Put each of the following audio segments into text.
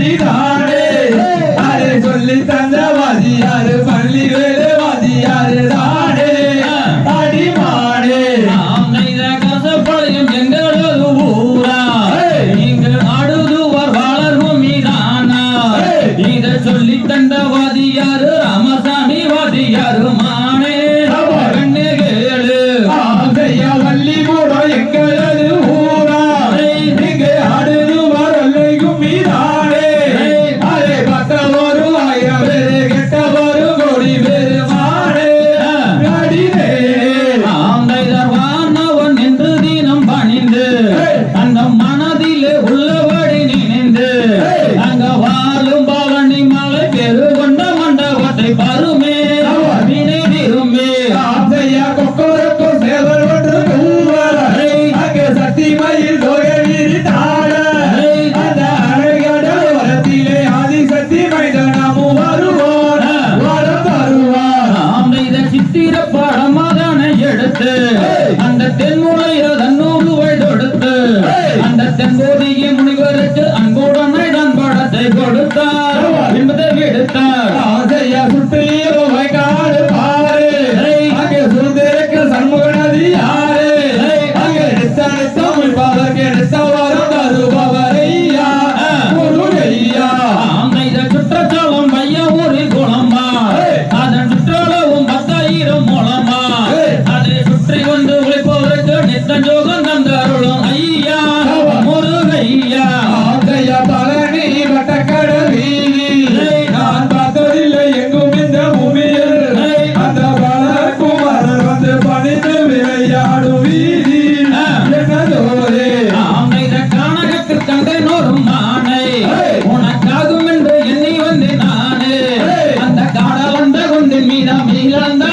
vida. சித்திர படமாதான எடுத்து அந்த தென்முனை தன்னூறு வயதொடுத்து அந்த தென்போதிய முனிவருக்கு அன்போடனை நான் படத்தை கொடுத்தார் என்பதை விடுத்தார் ஆசையா யாரு? அங்கே தமிழ் பாதற்கு எடுத்த வாரம் தருபா Miranda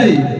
aí.